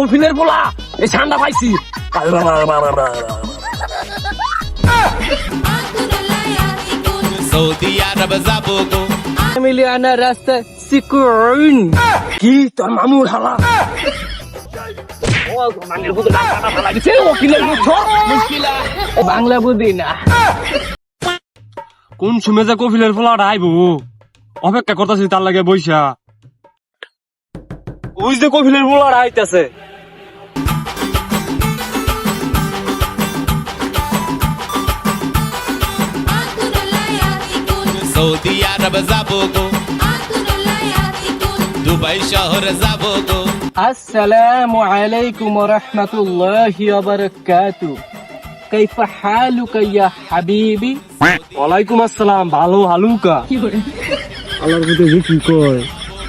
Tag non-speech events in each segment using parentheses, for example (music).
কফিলের পোলা এই ঠান্ডা পাইছি। সৌদি আরব যাব গো। ফ্যামিলি আনা রাস্তা সিকুন কি তোর মামুর হালা? ফালা বাংলা বুঝি না। কোন সময় যে কফিলের পোলাটা আইব? অপেক্ষা করতেছি তার লাগে বইসা। ওই যে কফিলের পোলাটা আইতাছে। সৌদি আরব গো দুবাই শহর গো আসসালামু আলাইকুম ওয়ালাইকুম আসসালাম ভালো হালুকা আল্লাহর মধ্যে কি কয়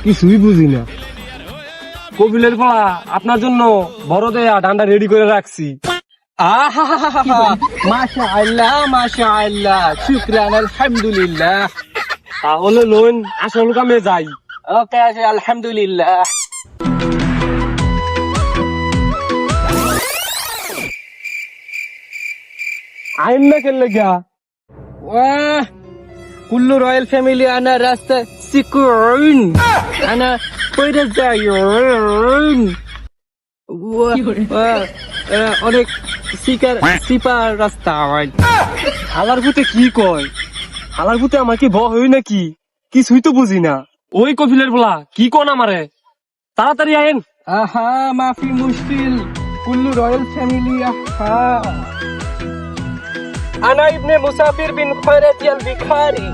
কিছুই বুঝি না কবিলের পালা আপনার জন্য বড় দেয়া ডান্ডা রেডি করে রাখছি আহা মাশা আল্লাহ মাশা আল্লাহ শুক্রান আলহামদুলিল্লাহ তাহলে লোন আসল কামে যাই। ওকে আলহামদুলিল্লাহ। আইন না কেলে গা ওয়াহ কুল্লু রয়্যাল ফ্যামিলি আনা রাস্তা সিকুইন আনা কইরা যাই অনেক শিকার সিপা রাস্তা আওয়াজ হালার ভূতে কি কয়? হালার পুতে আমার কি ব হই নাকি? কিছুই তো বুঝি না। ওই কফিলের বলা, কি কোন আমারে? তাড়াতাড়ি আয়েন। আহা, মাফি মুশকিল। কুল্লু রয়্যাল ফ্যামিলি, আহা। আনা ইবনে মুসাফির বিন খয়রাতিয়াল বিখারি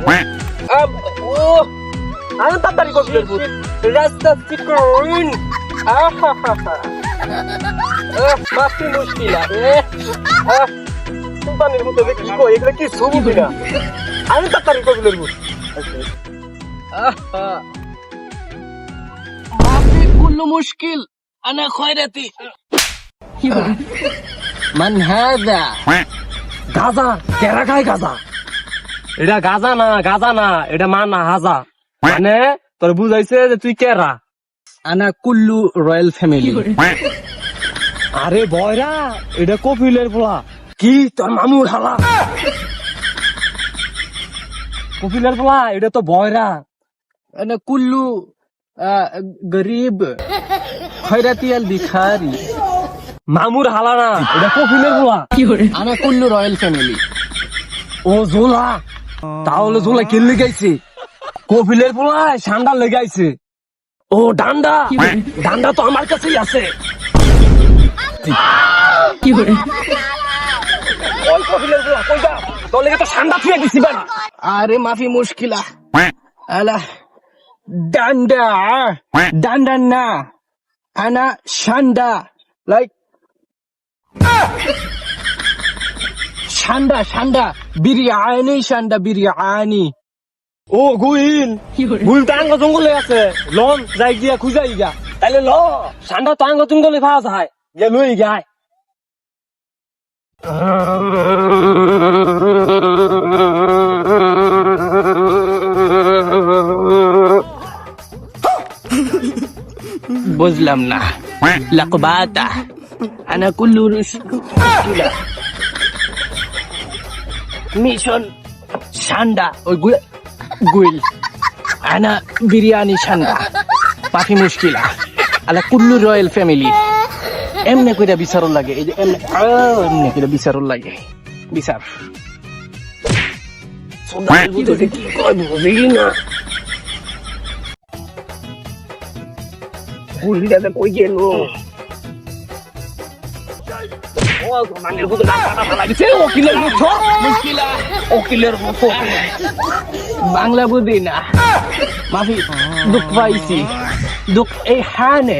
আম ও, আন তাড়াতাড়ি কফিলের পুত রাস্তা ঠিক করুন আহা, হা হা। মাফি মুশকিল আরে আহ, সুলতানের মতো কি কয় এগুলো কি সুবিধা আমি কবি লিখব মাফি কুল্লু মুশকিল আনা খয়রাতি। মান হাদা। গাজা কেরা গাজা? এটা গাজা না গাজা না এটা মানা হাজা। মানে তোর বুঝাইছে যে তুই কেরা? আনা কুল্লু রয়্যাল ফ্যামিলি। আরে বয়রা এটা কপিলের পোলা। কি তোর মামুর হালা? কপিলের পোলা এটা তো বয়রা। এনে কুল্লু গরিব খয়রাতিয়াল ভিখারি। মামুর হালানা এটা কপিলের পোলা কি করে? আমি কুল্লু রয়্যাল ফ্যামিলি। ও জোলা তাহলে জোলা কেলে গাইছে কপিলের পোলা সান্ডা লেগাইছে। ও ডান্ডা ডান্ডা তো আমার কাছেই আছে। কি করে? কই কপিলের পোলা তোর লেগে তো ঠান্ডা থুয়ে দিছি বাড়ি আরে মাফি মুশকিলা আলা ডান্ডা ডান্ডা না আনা শান্ডা লাইক শান্ডা শান্ডা বিরিয়ানি শান্ডা বিরিয়ানি। ও গুইল গুইল তো আঙ্গ জঙ্গলে আছে। লন যাই গিয়া খুঁজাই গা তাইলে ল ঠান্ডা তো জঙ্গলে পাওয়া যায়। গিয়া লই গায় বুঝলাম না। লাকবাতা। আনা কুল্লু মিশন শান্ডা ওই গুইল। আনা বিরিয়ানি শান্ডা পাখি মুশকিলা। আলা কুল্লু রয়্যাল ফ্যামিলি। এমনে কইরা বিচারর লাগে এই যে এমনে এমনে কইরা বিচারর লাগে বিচার। সোদার বুঝে কি কয় বুঝি না? গুলিটা কই গেল? ও মানের বুঝে ডাকা ফালা দিছে ওকিলের মুখ মুশকিলা ওকিলের মুখ বাংলা বুঝি না। মাফি দুঃখ পাইছি। দুঃখ এই হানে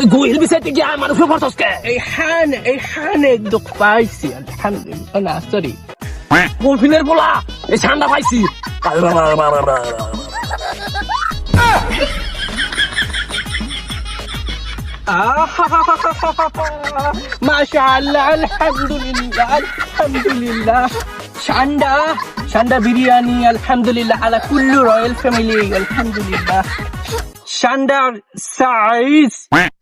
قوي لبستك يا في أنا اي حانه اي حانه دوق فايسي الحمد لله. أنا سوري. (laughs) قول في نيربولا إيش حانه فايسي آه. (laughs) ما شاء الله الحمد لله الحمد لله. شاندا شاندا برياني الحمد لله على كل رويال فاميلي الحمد لله. شاندا سعيد. (laughs)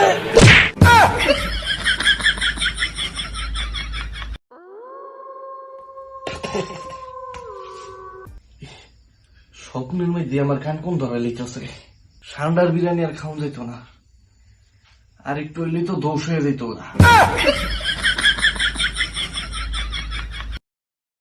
মধ্যে আমার কান কোন ধরা লিখতেছে সান্ডার বিরিয়ানি আর খাওয়া যেত না। আর একটু হইলেই তো দোষ হয়ে যেত